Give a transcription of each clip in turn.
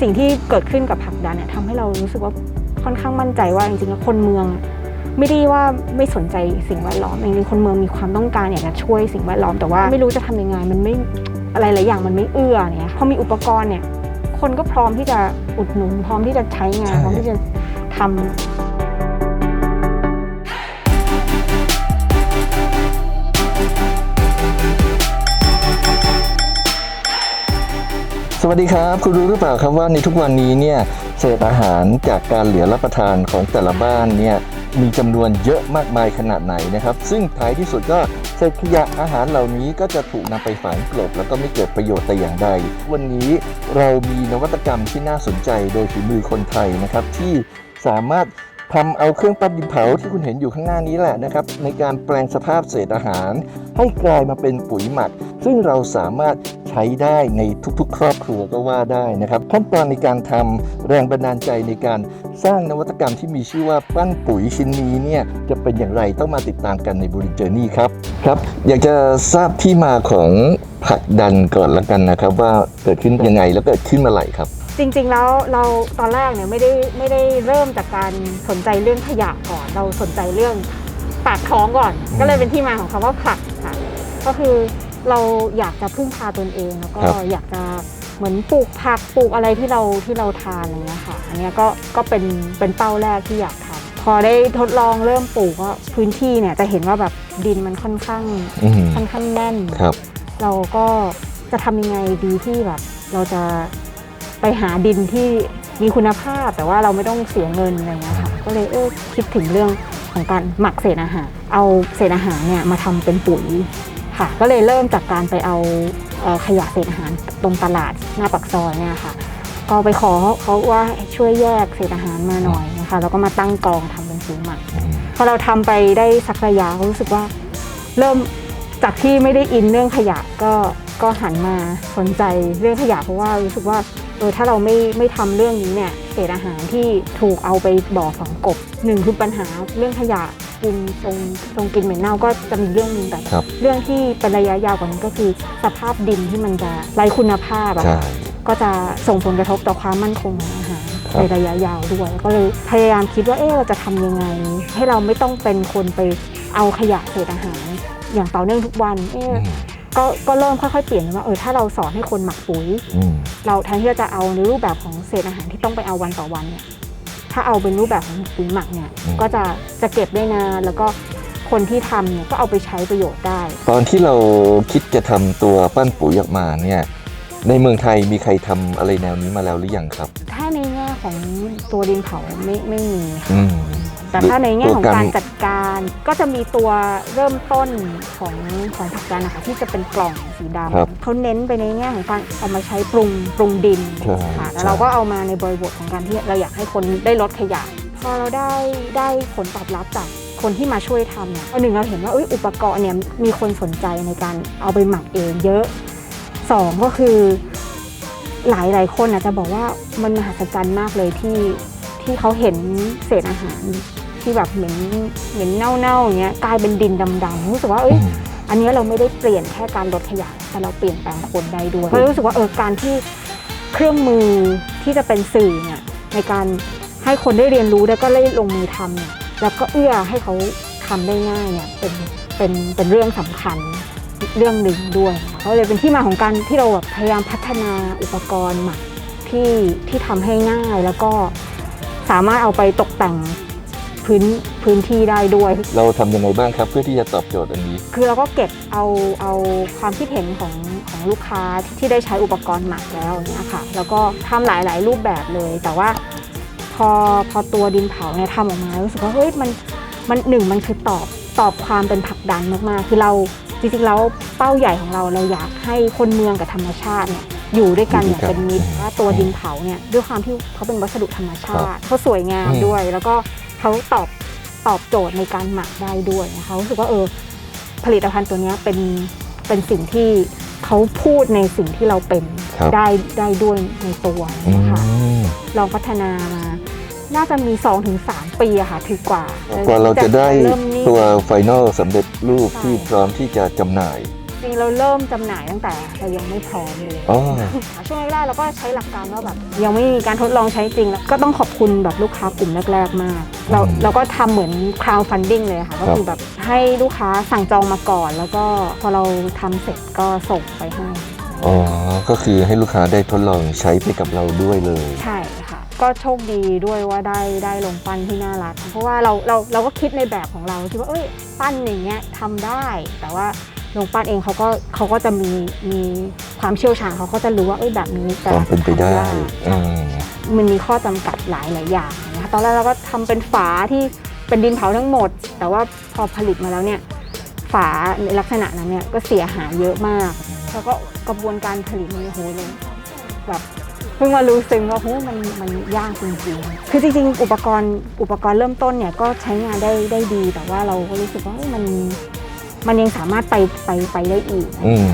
สิ่งที่เกิดขึ้นกับผักดันเนี่ยทำให้เรารู้สึกว่าค่อนข้างมั่นใจว่าจริงๆแล้วคนเมือง ไม่ได้ว่าไม่สนใจสิ่งแวดล้อมจริงๆคนเมืองมีความต้องการอยากจะช่วยสิ่งแวดล้อมแต่ว่าไม่รู้จะทำยังไงมันไม่อะไรหลายอย่างมันไม่เอื้อเนี่ยพอมีอุปกรณ์เนี่ยคนก็พร้อมที่จะอุดหนุนพร้อมที่จะใช้งานพร้อมที่จะทำ สวัสดีครับ คุณรู้หรือเปล่าครับว่าในทุกวันนี้เนี่ยเศษอาหารจากการเหลือรับประทานของแต่ละบ้านเนี่ยมีจำนวนเยอะมากมายขนาดไหนนะครับ ซึ่งท้ายที่สุดก็เศษขยะอาหารเหล่านี้ก็จะถูกนำไปฝังกลบแล้วก็ไม่เกิดประโยชน์แต่อย่างใด วันนี้เรามีนวัตกรรมที่น่าสนใจโดยฝีมือคนไทยนะครับ ที่สามารถทำเอาเครื่องปั้นดินเผาที่คุณเห็นอยู่ข้างหน้านี้แหละนะครับ ในการแปลงสภาพเศษอาหาร ให้กลายมาเป็นปุ๋ยหมัก ซึ่งเราสามารถ ใช้ได้ในทุกๆ ครอบครัวก็ว่าได้นะครับขั้นตอนในการทำแรงบันดาลใจในการสร้างนวัตกรรมที่มีชื่อว่าปั้นปุ๋ยชิ้นนี้เนี่ยจะเป็นอย่างไรต้องมาติดตามกันในบริเจอร์นี่ครับครับ อยากจะทราบที่มาของผักดันก่อนละกันนะครับว่าเกิดขึ้นยังไงแล้วเกิดขึ้นเมื่อไหร่ครับจริงๆ แล้วเราตอนแรกเนี่ยไม่ได้ไม่ได้เริ่มจากการสนใจเรื่องขยะก่อน เราสนใจเรื่องปากท้องก่อน ก็เลยเป็นที่มาของคำว่าผักค่ะก็คือ เราอยากจะพึ่งพาตนเอง แล้วก็ครับ อยากจะเหมือนปลูกผักปลูกอะไรที่เราที่เราทานอะไรเงี้ยค่ะ อันเนี้ยก็ก็เป็นเป็นเป้าแรกที่อยากทำพอได้ทดลองเริ่มปลูกก็พื้นที่เนี่ยจะเห็นว่าแบบดินมันค่อนข้างอืมค่อนข้างแน่น ครับ เราก็จะทำยังไงดีที่แบบ เราจะไปหาดินที่มีคุณภาพ แต่ว่าเราไม่ต้องเสียเงินอะไรเงี้ยค่ะก็เลยเออคิดถึงเรื่องของการหมักเศษอาหาร เอาเศษอาหารเนี่ยมาทำเป็นปุ๋ย ค่ะ ก็เลยเริ่มจากการไปเอาเออขยะเศษอาหารตรงตลาดหน้าปากซอยเนี่ยค่ะ ก็ไปขอเขาว่าช่วยแยกเศษอาหารมาหน่อยนะคะแล้วก็มาตั้งกองทำเป็นปุ๋ยหมักพอเราทำไปได้สักระยะรู้สึกว่า เริ่มจากที่ไม่ได้อินเรื่องขยะก็ก็หันมาสนใจเรื่องขยะเพราะว่ารู้สึกว่าเออถ้าเราไม่ไม่ทำเรื่องนี้เนี่ยเศษอาหารที่ถูกเอาไปบ่อฝังกบหนึ่งคือปัญหาเรื่องขยะ กินตรงตรงกินเหม็นเน่าก็จะมีเรื่องหนึงแต่ครับ เรื่องที่เป็นระยะยาวกว่านั้นก็คือสภาพดินที่มันจะไร้คุณภาพอะใช่ค่ะก็จะส่งผลกระทบต่อความมั่นคงของอาหารครับ ในระยะยาวด้วย ก็เลยพยายามคิดว่าเอ๊ะเราจะทำยังไง ให้เราไม่ต้องเป็นคนไปเอาขยะเศษอาหาร อย่างต่อเนื่องทุกวันเอ๊ะอืมก็ก็เริ่มค่อยๆเปลี่ยนว่าเออถ้าเราสอนให้คนหมักปุ๋ย อืม เราแทนที่จะเอาในรูปแบบของเศษอาหารที่ต้องไปเอาวันต่อวันเนี่ย ถ้าเอาเป็นรูปแบบของปุ๋ยหมักเนี่ยอืม ก็จะจะเก็บได้นานแล้วก็คนที่ทำเนี่ยก็เอาไปใช้ประโยชน์ได้ ตอนที่เราคิดจะทำตัวปั้นปุ๋ยออกมาเนี่ยในเมืองไทยมีใครทำอะไรแนวนี้มาแล้วหรือยังครับ ถ้าในแง่ของตัวดินเผาไม่ไม่มีค่ะอืม แต่ถ้าในแง่ของตัวกักานรจัดการก็จะมีตัวเริ่มต้นของของผักกาดนะคะที่จะเป็นกล่องสีดครับำเขาเน้นไปในแง่ของการเอามาใช้ปรุงปรุงดินใช่ค่ะแล้วใช่เราก็เอามาในบริบทของการที่เราอยากให้คนได้ลดขยะพอเราได้ได้ผลตอบรับจากคนที่มาช่วยทำเนี่ยหนึ่งเราเห็นว่าเอยอุปกรณ์เนี่ยมีคนสนใจในการเอาไปหมักเองเยอะสองก็คือ หลายหลายๆคนอาจจะบอกว่ามันมหัศจรรย์มากเลยที่ที่เขาเห็นเศษอาหาร ที่แบบเหม็นเหม็นเน่าๆอย่างเงี้ยกลายเป็นดินดำๆรู้สึกว่าเอ้ยอืมอันเนี้ยเราไม่ได้เปลี่ยนแค่การลดขยะแต่เราเปลี่ยนแปลงคนได้ด้วยเพราะรู้สึกว่าเออการที่เครื่องมือที่จะเป็นสื่อเนี่ยในการให้คนได้เรียนรู้แล้วก็ได้ลงมือทำเนี่ยแล้วก็เอื้อให้เขาทำได้ง่ายเนี่ยเป็นเป็นเป็นเรื่องสำคัญเรื่องหนึ่งด้วยค่ะก็เลยเป็นที่มาของการที่เราแบบพยายามพัฒนาอุปกรณ์หมักที่ที่ทำให้ง่ายแล้วก็สามารถเอาไปตกแต่ง พื้นพื้นที่ได้ด้วย เราทำยังไงบ้างครับเพื่อที่จะตอบโจทย์อันนี้ คือเราก็เก็บเอาเอาความคิดเห็นของของลูกค้าที่ได้ใช้อุปกรณ์หมักแล้วอย่างเนี้ยค่ะ แล้วก็ทำหลาย ๆ รูปแบบเลย แต่ว่าพอพอตัวดินเผาเนี่ยทำออกมารู้สึกว่าเฮ้ยมันมันหนึ่งมันคือตอบตอบความเป็นผลักดันมากๆ คือเราจริงๆแล้วเป้าใหญ่ของเราเราอยากให้คนเมืองกับธรรมชาติเนี่ยอยู่ด้วยกันอย่างเป็นมิตรว่าตัวดินเผาเนี่ยด้วยความที่เขาเป็นวัสดุธรรมชาติเขาสวยงามอืมด้วยแล้วก็ เขาตอบตอบโจทย์ในการหมักได้ด้วยนะคะรู้สึกว่าเออผลิตภัณฑ์ตัวเนี้ยเป็นเป็นสิ่งที่เขาพูดในสิ่งที่เราเป็นครับได้ได้ด้วยในตัวอืนะคะมลองพัฒนามาน่าจะมี 2-3ปีอะค่ะถือกว่า กว่าเราจะได้เริ่มนิ่งตัวไฟนอลสำเร็จรูปใช่ที่พร้อมที่จะจำหน่าย จริงๆเราเริ่มจำหน่ายตั้งแต่เรายังไม่พร้อมเลย อ๋อ ช่วงแรกๆเราก็ใช้หลักการว่าแบบยังไม่มีการทดลองใช้จริงแล้วก็ต้องขอบคุณแบบลูกค้ากลุ่มแรก ๆ มาก เราอืมเราก็ทำเหมือน crowdfunding เลยค่ะ ก็คือแบบให้ลูกค้าสั่งจองมาก่อน แล้วก็พอเราทำเสร็จก็ส่งไปให้ อ๋อ ก็คือให้ลูกค้าได้ทดลองใช้ไปกับเราด้วยเลย ใช่ค่ะ ก็โชคดีด้วยว่าได้ได้ลงปั้นที่น่ารัก เพราะว่าเราเราเราก็คิดในแบบของเราคิดว่าเอ้ยปั้นอย่างเงี้ยทำได้ แต่ว่า ลงปั้นเองเขาก็เขาก็จะมีมีความเชี่ยวชาญเขาก็จะรู้ว่าเอ้ยแบบนี้คจะวามเป็นไปได้ทำอืมมันมีข้อจำกัดหลายหลายอย่างนะคะตอนแรกเราก็ทำเป็นฝาที่เป็นดินเผาทั้งหมด แต่ว่าพอผลิตมาแล้วเนี่ยฝาในลักษณะนั้นเนี่ยก็เสียหายเยอะมาก แล้วก็กระบวนการผลิตมันโอ้โหเลยแบบเพิ่งมารู้ซึ้งว่าโหมันมันยากจริงๆคือจริงๆ อุปกรณ์อุปกรณ์เริ่มต้นเนี่ยก็ใช้งานได้ได้ดี แต่ว่าเราก็รู้สึกว่าเอ้ยมัน มันยังสามารถไปไปไปได้อีก อืม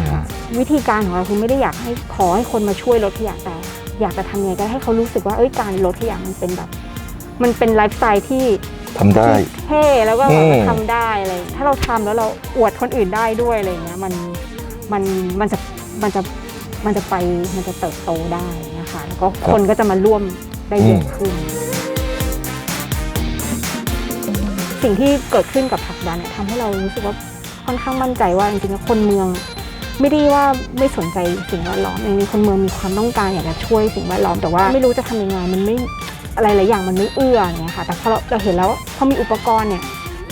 วิธีการของเราคือไม่ได้อยากให้ขอให้คนมาช่วยลดขยะแต่ อยากจะทำยังไงก็ให้เขารู้สึกว่าเอ้ยการลดขยะมันเป็นแบบ มันเป็นไลฟ์สไตล์ที่ทำได้เท่แล้วก็แบบอืม ทำได้อะไรถ้าเราทำแล้วเราอวดคนอื่นได้ด้วยอะไรเงี้ยมันมันมันจะมันจะมันจะไปมันจะเติบโตได้นะคะแล้วก็คนก็จะมาร่วมได้เยอะขึ้น สิ่งที่เกิดขึ้นกับผลักดันเนี่ยทำให้เรารู้สึกว่า ค่อนข้างมั่นใจว่าจริงๆแล้วคนเมือง ไม่ได้ว่าไม่สนใจสิ่งแวดล้อมจริงๆคนเมืองมีความต้องการอยากจะช่วยสิ่งแวดล้อมแต่ว่าไม่รู้จะทำยังไงมันไม่อะไรหลายอย่างมันไม่เอื้ออย่างเงี้ยค่ะ แต่พอเราเราเห็นแล้วพอมีอุปกรณ์เนี่ย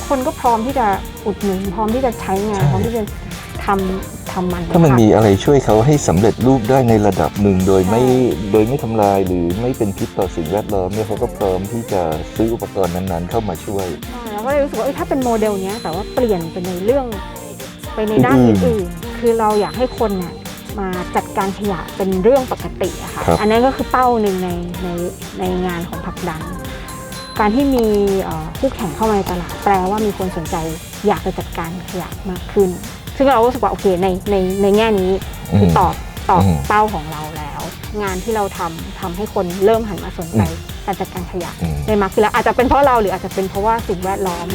คนก็พร้อมที่จะอุดหนุนพร้อมที่จะใช้งานใช่พร้อมที่จะทำทำมันถ้ามันค่ะมีอะไรช่วยเขาให้สำเร็จรูปได้ในระดับหนึ่งโดยไม่โดยไม่ทำลายหรือไม่เป็นพิษต่อสิ่งแวดล้อมเนี่ยเขาก็พร้อมที่จะซื้ออุปกรณ์นั้นๆ เข้ามาช่วยใช่แล้ว ก็เลยรู้สึกว่าเอ้ยถ้าเป็นโมเดลเนี้ยแต่ว่าเปลี่ยนไปในเรื่องไปในด้านอื่นๆอื่นๆคือเราอยากให้คนน่ะมาจัดการขยะเป็นเรื่องปกติอะค่ะ ครับ อันนั้นก็คือเป้าหนึ่งในในในงานของผลักดัน การที่มีเอ่อคู่แข่งเข้ามาในตลาดแปลว่ามีคนสนใจอยากจะจัดการขยะมากขึ้น ซึ่งเราก็รู้สึกว่าโอเคในในในแง่นี้คือตอบตอบอืม เป้าของเราแล้ว งานที่เราทำทำให้คนเริ่มหันมาสนใจการจัดการขยะอืมในมากขึ้นแล้วอาจจะเป็นเพราะเราหรืออาจจะเป็นเพราะว่าสิ่งแวดล้อม